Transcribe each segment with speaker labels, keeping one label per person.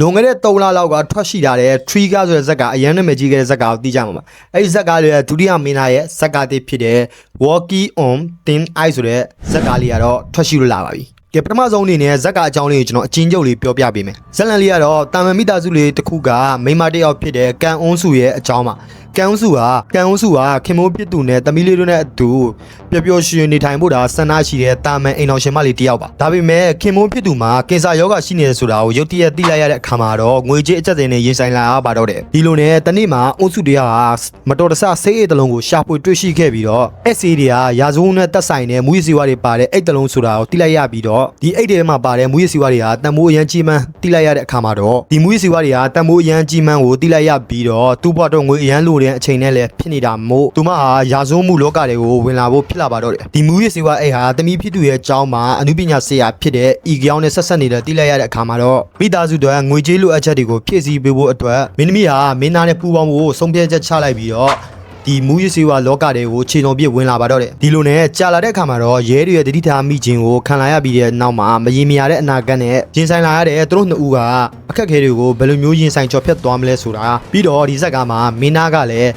Speaker 1: လွန်ခဲ့တဲ့3လလောက်ကထွက်ရှိလာတဲ့ Trigger ဆိုတဲ့ဇက်ကအရန်နာမည်ကြီးခဲ့တဲ့ဇက်ကောင်ကိုသိကြမှာပါအဲ့ဒီဇက်ကလေးရဲ့ဒုတိယမင်းသားရဲ့ဇက်ကတည်းဖြစ်တဲ့ Walkie on Thin Ice ဆိုတဲ့ဇက်ကလေးကတော့ထွက်ရှိလို့လာပါပြီကဲပထမဆုံးအနေနဲ့ဇက်ကအကြောင်းလေးကိုကျွန်တော်အချင်းချုပ်လေးပြောပြပေးမယ်ဇက်လန်လေးကတော့တာမန်မိသားစုလေးတစ်ခုကမိန်းမတစ်ယောက်ဖြစ်တဲ့ကန်အွန်းစုရဲ့အကြောင်းပါကန်အွန်းစုကကန်အွန်းစုကခင်မိုးပြစ်သူနဲ့တမီးလေးတို့နဲ့အတူပျော်ပျော်ရွှင်ရွှင်နေထိုင်ဖို့ဒါဆန္ဒရှိတဲ့တာမန်အိမ်တော်ရှင်မလေးတစ်ယောက်ပါဒါပေမဲ့ခင်မိုးဖြစ်သူမှာကင်ဆာရောဂါရှိနေတယ်ဆိုတာကိုရုတ်တရက်သိလိုက်ရတဲ့အခါမှာတော့ငွေကြေးအကျပ်တင်နဲ့ရင်ဆိုင်လာရပါတော့တယ်ဒီလိုနဲ့တနေ့မှာအုပ်စုတွေကမတော်တဆဆေးအိတ်တလုံးကိုရှာဖွေတွေ့ရှိခဲ့ပြီးတော့အဲ့ဆေးတွေကရာဇဝုန်းနဲ့တက်ဆိုင်တဲ့မူရစီဝါတွေပါတဲ့အိတ်တလုံးဆိုတာကိုသိလိုက်ရပြီးတော့ဒီအိတ်တွေမှာပါတဲ့မူရစီဝါတွေကတန်မိုးအရန်ကြီးမှန်းသိလိုက်ရတဲ့အခါမှာတော့ဒီမူရစီဝါတွေကတန်မိုးအရန်ကြီးမှန်းကိုသိလိုက်ရပြီးတော့သူ့ဘဝတော့ငွေအရန်လိုတဲ့အချိန်နဲ့လည်းဖြစ်နေတာမို့သူမဟာရာဇဝုန်းမှုလောကတွေကိုဝင်လာဖို့ဖြစ်လာပါတော့တယ်ဒီမူရစီဝါအိတ်ဟာတမီးဖြစ်သူရဲ့အကြောင်းမှာအနုပညာဆရာဖြစ်တဲ့ဤကြောင်နဲ့ဆက်ဆက်နေတဲ့သိလိုက်ရတဲ့အခါမှာတော့မိသားစုတွေကငွေကြေးလိုအပ်ချက်တွေကိုဖြည့်ဆည်းပေးဖို့အတွက်မင်းသမီးဟာမင်းသားနဲ့ပူးပေါင်းဖို့ဆုံးဖြတ်ချက်ချလိုက်ပြီးတော့ ဒီမူရစီဝါလောကတွေကိုခြေတော်ပြစ်ဝင်လာပါတော့တယ်ဒီလိုနဲ့ကြာလာတဲ့အခါမှာတော့ရဲတွေရဲ့တတိထားမိခြင်းကိုခံလာရပြီးတဲ့နောက်မှာမရင်မရတဲ့အနာဂတ်နဲ့ရင်ဆိုင်လာရတဲ့သူတို့နှစ်ဦးကအခက်အခဲတွေကိုဘယ်လိုမျိုးရင်ဆိုင်ကျော်ဖြတ်သွားမလဲဆိုတာပြီးတော့ဒီဇက်ကမှာမင်းသားကလည်း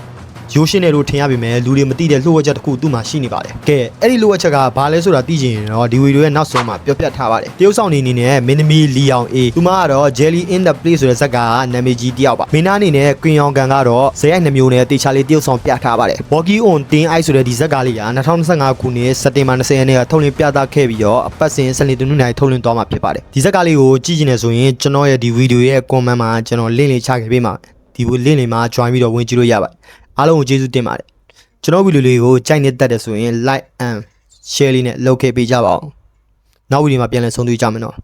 Speaker 1: ရိုးရှင်းတယ်လို့ထင်ရပေမဲ့လူတွေမသိတဲ့လှုပ်ဝက်ချက်တစ်ခုသူ့မှာရှိနေပါတယ်ကဲအဲ့ဒီလှုပ်ဝက်ချက်ကဘာလဲဆိုတာသိချင်ရင်တော့ဒီဗီဒီယိုရဲ့နောက်ဆုံးမှာပြောပြထားပါတယ်တရုတ်ဆောင်နေအနေနဲ့မင်းသမီးလီအောင်အေးသူမကတော့ Jelly in the Place ဆိုတဲ့ဇက်ကနာမည်ကြီးတစ်ယောက်ပါမင်းသားအနေနဲ့ကွင်ယောင်ကန်ကတော့ဇေယိုက်နှမျိုးနဲ့တေချာလေးတရုတ်ဆောင်ပြထားပါတယ် Walkie on Tin Eye ဆိုတဲ့ဒီဇက်ကလေးက2025ခုနှစ်စက်တင်ဘာ20ရက်နေ့ကထုတ်လင်းပြသခဲ့ပြီးတော့အပတ်စဉ်စနေတနင်္လာနေ့ထုတ်လင်းသွားမှာဖြစ်ပါတယ်ဒီဇက်ကလေးကိုကြည့်ချင်တယ်ဆိုရင်ကျွန်တော်ရဲ့ဒီဗီဒီယိုရဲ့ comment မှာကျွန်တော် link လေးချခဲ့ပေးမှာဒီ link လေးမှာ join ပြီးတော့ဝင်ကြည့်လို့ရပါတယ် အားလုံးကိုကျေးဇူးတင်ပါတယ်ကျွန်တော်ဗီဒီယိုလေးကိုကြိုက်နေတတ်တယ်ဆိုရင် like and share လေးနဲ့လုပ်ခဲ့ပေးကြပါအောင်နောက်ဗီဒီယိုမှာပြန်လည်ဆုံတွေ့ကြမယ်နော်